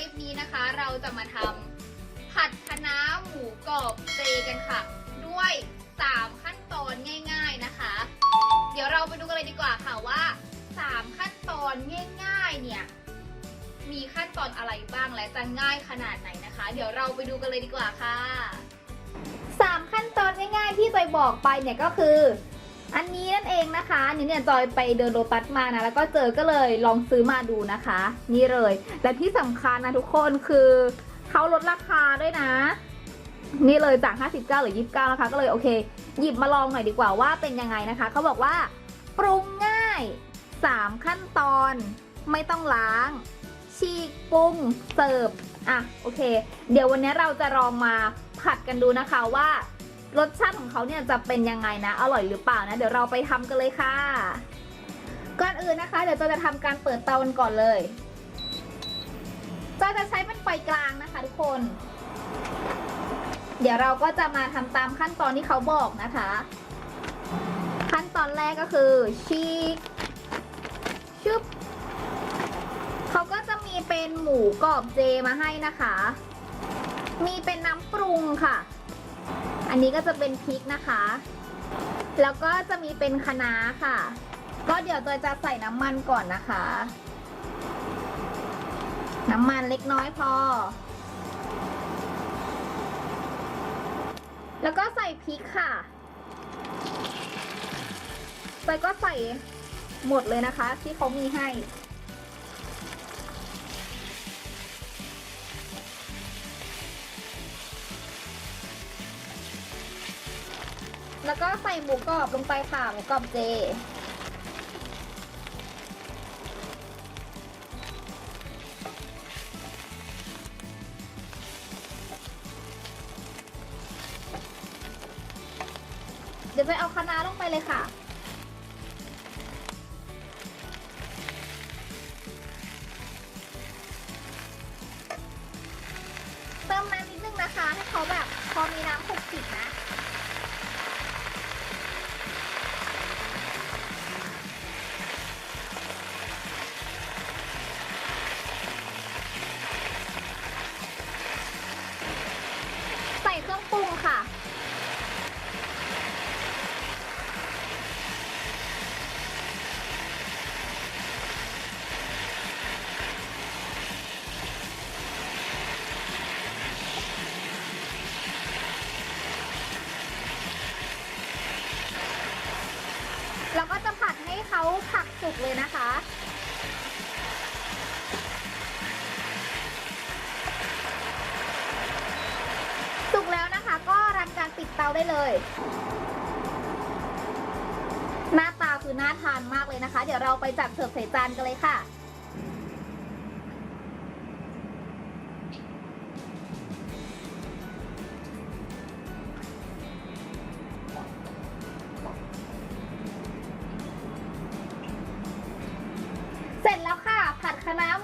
ลิปนี้นะคะ เราจะมาทำผัดคะน้าหมูกรอบเจกันค่ะ ด้วย 3 ขั้นตอนง่ายๆนะคะ เดี๋ยวเราไปดูกันเลยดีกว่าค่ะว่า 3 ขั้นตอนง่ายๆเนี่ยมีขั้นตอนอะไรบ้างและจะง่ายขนาดไหนนะคะ เดี๋ยวเราไปดูกันเลยดีกว่าค่ะ 3 ขั้นตอนง่ายๆที่จอยบอกไปเนี่ยก็คือ อันนี้นั่นเองนะคะอันนี่เนี่ยจอยไปเดินโลตัสมานะแล้วก็เจอก็เลยลองซื้อมาดูนะคะ นี่เลย และที่สำคัญนะทุกคนคือเขาลดราคาด้วยนะ นี่เลยจาก 59เหรือ 29 นะคะ ก็เลยโอเค หยิบมาลองหน่อยดีกว่าว่าเป็นยังไงนะคะเขาบอกว่าปรุงง่าย 3 ขั้นตอน ไม่ต้องล้าง ฉีกปรุงเสิร์ฟอะโอเค เดี๋ยววันนี้เราจะลองมาผัดกันดูนะคะว่า รสชาติของเขาเนี่ยจะเป็นยังไงนะ อร่อยหรือเปล่านะ เดี๋ยวเราไปทำกันเลยค่ะ ก่อนอื่นนะคะ เดี๋ยวเราจะทำการเปิดเตากันก่อนเลยเราจะใช้เป็นไฟกลางนะคะทุกคน เดี๋ยวเราก็จะมาทำตามขั้นตอนที่เขาบอกนะคะ ขั้นตอนแรกก็คือชีกชุบเขาก็จะมีเป็นหมูกรอบเจมาให้นะคะ มีเป็นน้ำปรุงค่ะ อันนี้ก็จะเป็นพริกนะคะ แล้วก็จะมีเป็นคะน้าค่ะ ก็เดี๋ยวตัวจะใส่น้ำมันก่อนนะคะ น้ำมันเล็กน้อยพอ แล้วก็ใส่พริกค่ะใส่ก็ใส่หมดเลยนะคะ ที่เขามีให้ แล้วก็ใส่หมูกรอบลงไปค่ะหมูกรอบเจ เดี๋ยวไปเอาคะน้าลงไปเลยค่ะเติมน้ำนิดนึงนะคะ ให้เขาแบบพอมีน้ำ เขาผักสุกเลยนะคะ สุกแล้วนะคะก็รันการปิดเตาได้เลย หน้าตาคือน่าทานมากเลยนะคะ เดี๋ยวเราไปจัดเสิร์ฟใส่จานกันเลยค่ะ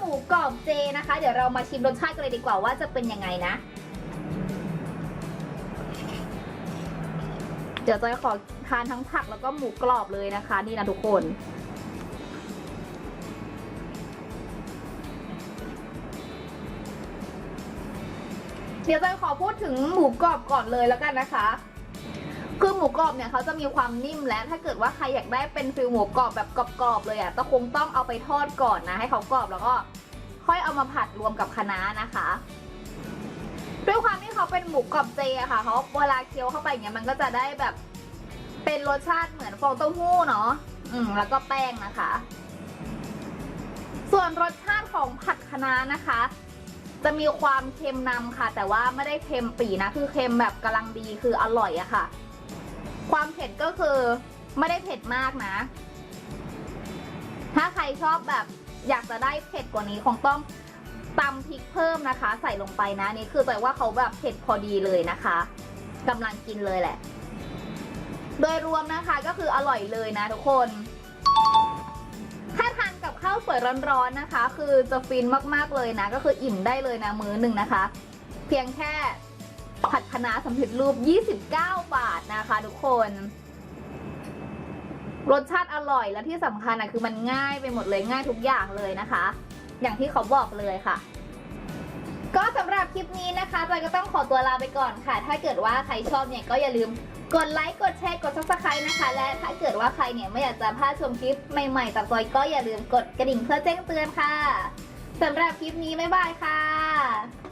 มูกรอบเจนะคะ เดี๋ยวเรามาชิมรสชาติกันเลยดีกว่าว่าจะเป็นยังไงนะ เดี๋ยวจอยขอทานทั้งผักแล้วก็หมูกรอบเลยนะคะ นี่นะทุกคนเดี๋ยวจอยขอพูดถึงหมูกรอบก่อนเลยแล้วกันนะคะ คือหมูกรอบเนี่ยเขาจะมีความนิ่มและถ้าเกิดว่าใครอยากได้เป็นฟิลหมูกรอบแบบกรอบๆเลยอะต้องคงต้องเอาไปทอดก่อนนะ ให้เขากรอบแล้วก็ค่อยเอามาผัดรวมกับคะน้านะคะ ด้วยความที่เขาเป็นหมูกรอบเจอะค่ะเขาเวลาเคี้ยวเข้าไปอย่างเงี้ยมันก็จะได้แบบเป็นรสชาติเหมือนฟองเต้าหู้เนาะอืมแล้วก็แป้งนะคะ ส่วนรสชาติของผัดคะน้านะคะ จะมีความเค็มนำค่ะ แต่ว่าไม่ได้เค็มปีนะคือเค็มแบบกำลังดีคืออร่อยอะค่ะ ความเผ็ดก็คือไม่ได้เผ็ดมากนะ ถ้าใครชอบแบบอยากจะได้เผ็ดกว่านี้คงต้องตำพริกเพิ่มนะคะ ใส่ลงไปนะนี่คือแปลว่าเขาแบบเผ็ดพอดีเลยนะคะกำลังกินเลยแหละ โดยรวมนะคะก็คืออร่อยเลยนะทุกคน ถ้าทานกับข้าวสวยร้อนๆนะคะ คือจะฟินมากๆเลยนะ ก็คืออิ่มได้เลยนะมื้อหนึ่งนะคะ เพียงแค่ ผัดคะน้าสำเร็จรูป 29 บาทนะคะ ทุกคน รสชาติอร่อยและที่สำคัญนะคือมันง่ายไปหมดเลยง่ายทุกอย่างเลยนะคะ อย่างที่เขาบอกเลยค่ะ ก็สำหรับคลิปนี้นะคะจอยก็ต้องขอตัวลาไปก่อนค่ะ ถ้าเกิดว่าใครชอบเนี่ยก็อย่าลืมกดไลค์ กดแชร์ กด subscribe นะคะ และถ้าเกิดว่าใครเนี่ยไม่อยากจะพลาดชมคลิปใหม่ๆจากจอยก็อย่าลืมกดกระดิ่งเพื่อแจ้งเตือนค่ะสำหรับคลิปนี้ บ๊ายบายค่ะ